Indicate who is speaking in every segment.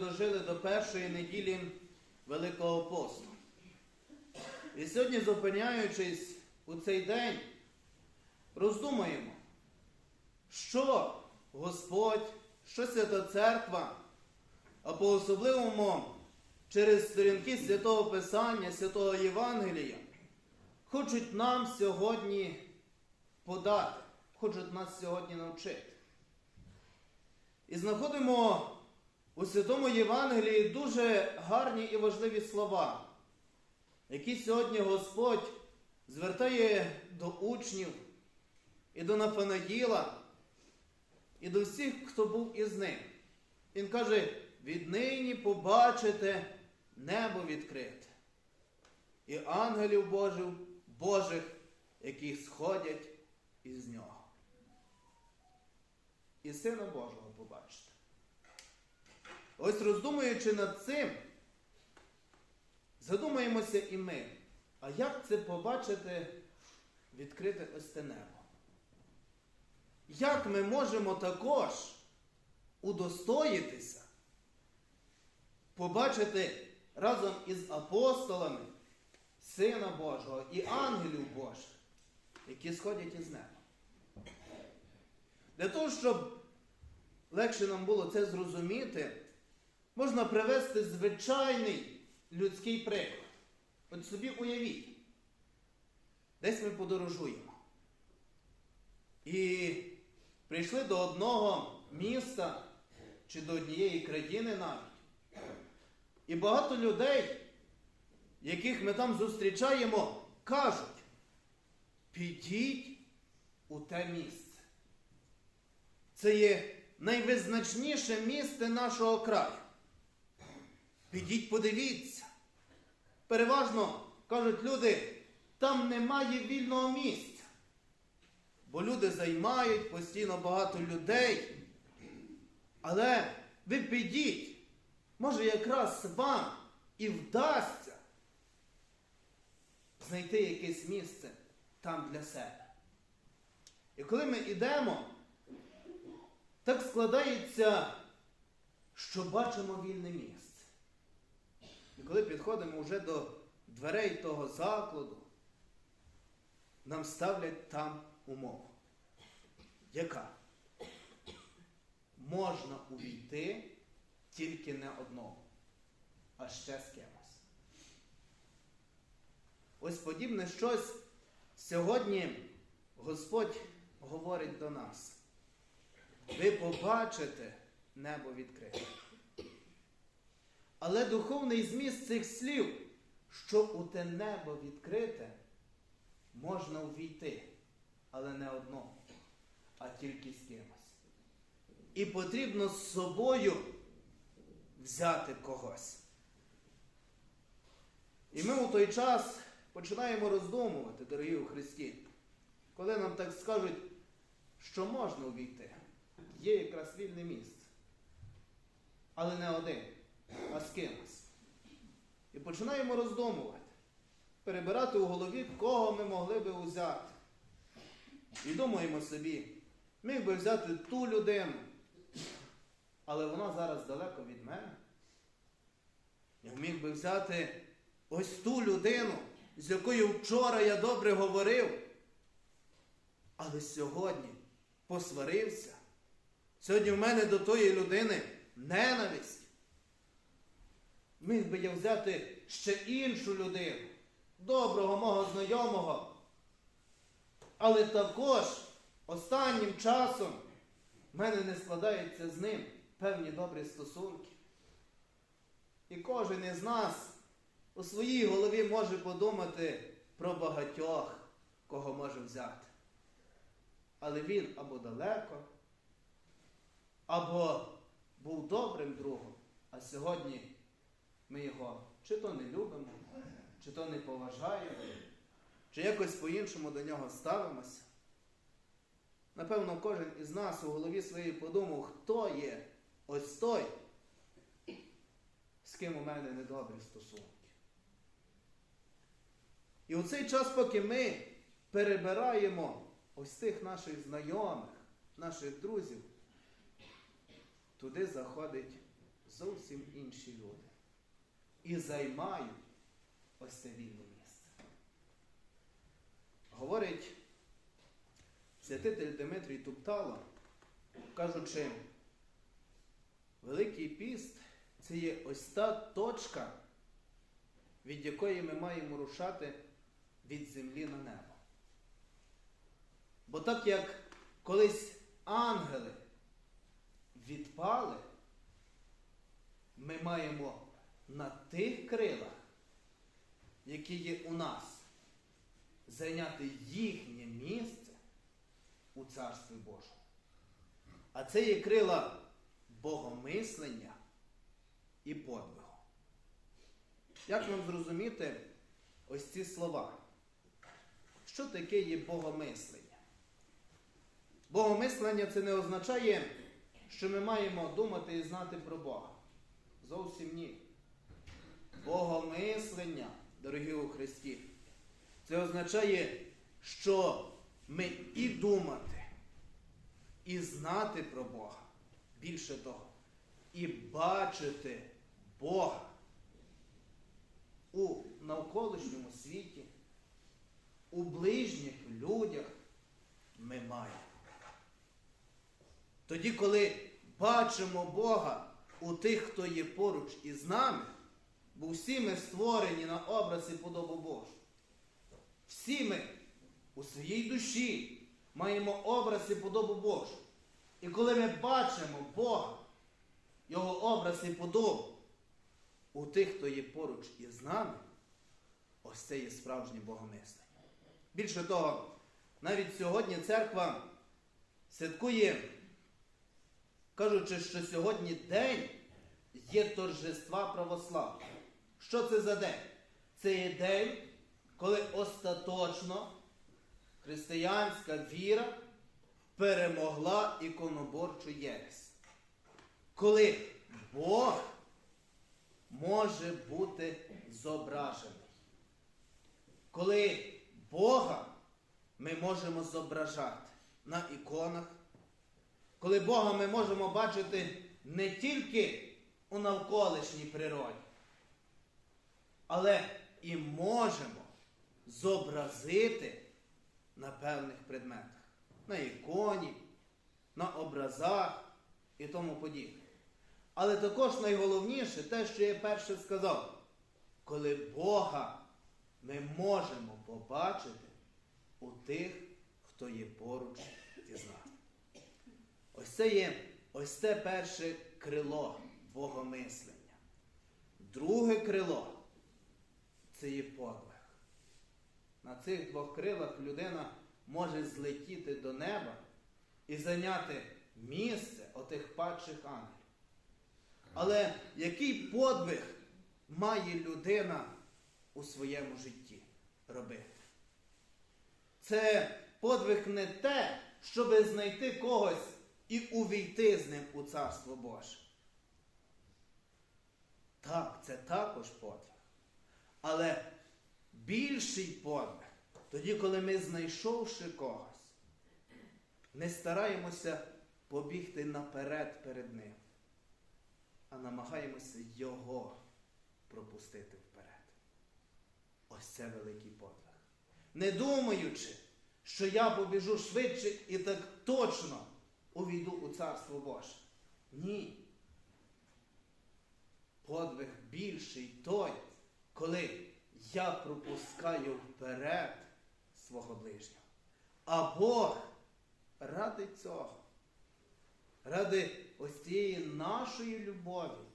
Speaker 1: дожили до першої неділі Великого посту. І сьогодні, зупиняючись у цей день, роздумаємо, що Господь, що Свята Церква, а по-особливому через сторінки Святого Писання, Святого Євангелія, хочуть нам сьогодні подати, хочуть нас сьогодні навчити. І знаходимо у Святому Євангелії дуже гарні і важливі слова, які сьогодні Господь звертає до учнів і до Нафанаїла, і до всіх, хто був із ним. Він каже: віднині побачите небо відкрите і ангелів Божих, Божих, які сходять із нього. І Сина Божого побачите. Ось роздумуючи над цим, задумаємося і ми, а як це побачити відкрите ось те небо? Як ми можемо також удостоїтися, побачити разом із апостолами Сина Божого і ангелів Божих, які сходять із неба? Для того, щоб легше нам було це зрозуміти, можна привести звичайний людський приклад. От собі уявіть, десь ми подорожуємо. І прийшли до одного міста чи до однієї країни навіть. І багато людей, яких ми там зустрічаємо, кажуть, підіть у те місце. Це є найвизначніше місце нашого краю. Підіть, подивіться. Переважно кажуть люди, там немає вільного місця. Бо люди займають постійно багато людей. Але ви підіть, може якраз вам і вдасться знайти якесь місце там для себе. І коли ми йдемо, так складається, що бачимо вільне місце. І коли підходимо вже до дверей того закладу, нам ставлять там умову. Яка? Можна увійти тільки не одному, а ще з кимось. Ось подібне щось сьогодні Господь говорить до нас ви побачите небо відкрите. Але духовний зміст цих слів, що у те небо відкрите, можна увійти, але не одному, а тільки з кимось. І потрібно з собою взяти когось. І ми у той час починаємо роздумувати, дорогі у Христі, коли нам так скажуть, що можна увійти є якраз вільне місце. Але не один, а з кимось. І починаємо роздумувати, перебирати у голові, кого ми могли би взяти. І думаємо собі, міг би взяти ту людину, але вона зараз далеко від мене. Я міг би взяти ось ту людину, з якою вчора я добре говорив, але сьогодні посварився. Сьогодні в мене до тої людини ненависть. Міг би я взяти ще іншу людину, доброго мого знайомого. Але також останнім часом в мене не складаються з ним певні добрі стосунки. І кожен із нас у своїй голові може подумати про багатьох, кого може взяти. Але він або далеко або був добрим другом, а сьогодні ми його чи то не любимо, чи то не поважаємо, чи якось по-іншому до нього ставимося. Напевно, кожен із нас у голові своїй подумав, хто є ось той, з ким у мене недобрі стосунки. І у цей час, поки ми перебираємо ось тих наших знайомих, наших друзів, туди заходять зовсім інші люди і займають ось це вільне місце. Говорить святитель Дмитрій Туптало, кажучи, Великий піст це є ось та точка, від якої ми маємо рушати від землі на небо. Бо так як колись ангели відпали, ми маємо на тих крилах, які є у нас, зайняти їхнє місце у Царстві Божому. А це є крила богомислення і подвигу. Як нам зрозуміти ось ці слова? Що таке є богомислення? Богомислення це не означає, що ми маємо думати і знати про Бога. Зовсім ні. Богомислення, дорогі у Христі, це означає, що ми і думати, і знати про Бога. Більше того, і бачити Бога у навколишньому світі, у ближніх людях ми маємо. Тоді, коли бачимо Бога у тих, хто є поруч із нами, бо всі ми створені на образ і подобу Божу. Всі ми у своїй душі маємо образ і подобу Божу. І коли ми бачимо Бога, Його образ і подобу у тих, хто є поруч із нами, ось це є справжнє богомислення. Більше того, навіть сьогодні церква святкує, кажучи, що сьогодні день є торжества православ'я. Що це за день? Це є день, коли остаточно християнська віра перемогла іконоборчу єресь. Коли Бог може бути зображений. Коли Бога ми можемо зображати на іконах, коли Бога ми можемо бачити не тільки у навколишній природі, але і можемо зобразити на певних предметах, на іконі, на образах і тому подібне. Але також найголовніше те, що я перше сказав, коли Бога ми можемо побачити у тих, хто є поруч із нами. Ось це є ось це перше крило богомислення. Друге крило це є подвиг. На цих двох крилах людина може злетіти до неба і зайняти місце отих падших ангелів. Але який подвиг має людина у своєму житті робити? Це подвиг не те, щоб знайти когось і увійти з ним у Царство Боже. Так, це також подвиг. Але більший подвиг, тоді, коли ми, знайшовши когось, не стараємося побігти наперед перед ним, а намагаємося його пропустити вперед. Ось це великий подвиг. Не думаючи, що я побіжу швидше і так точно увійду у Царство Боже. Ні. Подвиг більший той, коли я пропускаю вперед свого ближнього. А Бог ради цього, ради ось цієї нашої любові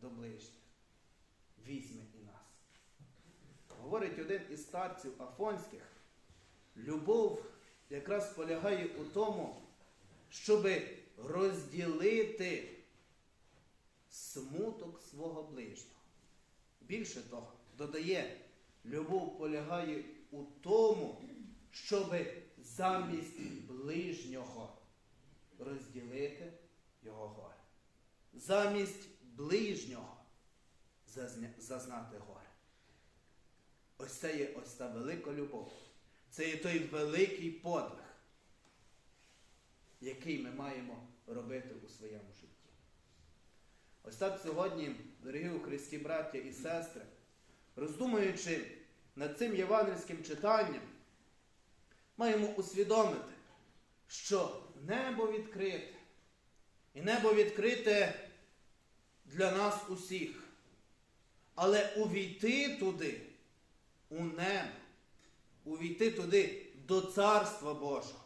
Speaker 1: до ближніх, візьме і нас. Говорить один із старців Афонських, любов якраз полягає у тому, щоб розділити смуток свого ближнього. Більше того, додає, любов полягає у тому, щоб замість ближнього розділити його горе. Замість ближнього зазнати горе. Ось це є ось та велика любов. Це є той великий подвиг, який ми маємо робити у своєму житті. Ось так сьогодні, дорогі у Христі браття і сестри, роздумуючи над цим євангельським читанням, маємо усвідомити, що небо відкрите, і небо відкрите для нас усіх. Але увійти туди, у небо, увійти туди до Царства Божого,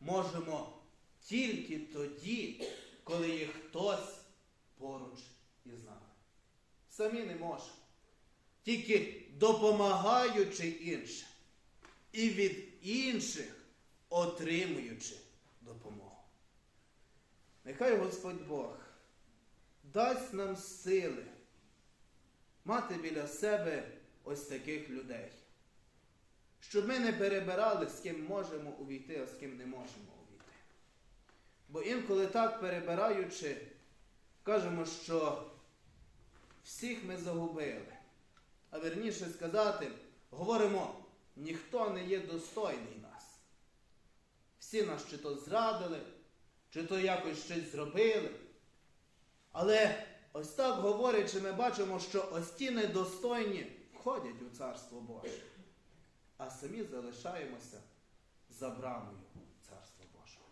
Speaker 1: можемо тільки тоді, коли є хтось поруч із нами. Самі не можемо. Тільки допомагаючи іншим і від інших отримуючи допомогу. Нехай Господь Бог дасть нам сили мати біля себе ось таких людей, щоб ми не перебирали, з ким можемо увійти, а з ким не можемо увійти. Бо інколи так перебираючи, кажемо, що всіх ми загубили. А верніше сказати, говоримо, ніхто не є достойний нас. Всі нас чи то зрадили, чи то якось щось зробили. Але ось так говорячи, ми бачимо, що ось ті недостойні входять у Царство Боже, а самі залишаємося за брамою Царства Божого.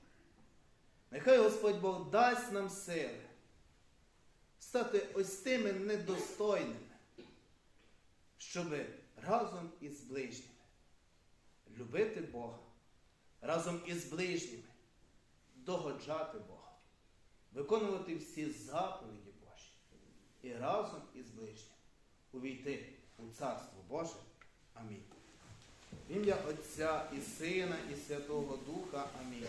Speaker 1: Нехай Господь Бог дасть нам сили стати ось тими недостойними, щоб разом із ближніми любити Бога, разом із ближніми догоджати Бога, виконувати всі заповіді Божі і разом із ближнім увійти у Царство Боже. Амінь. В ім'я Отця і Сина, і Святого Духа. Амінь.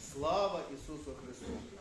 Speaker 1: Слава Ісусу Христу!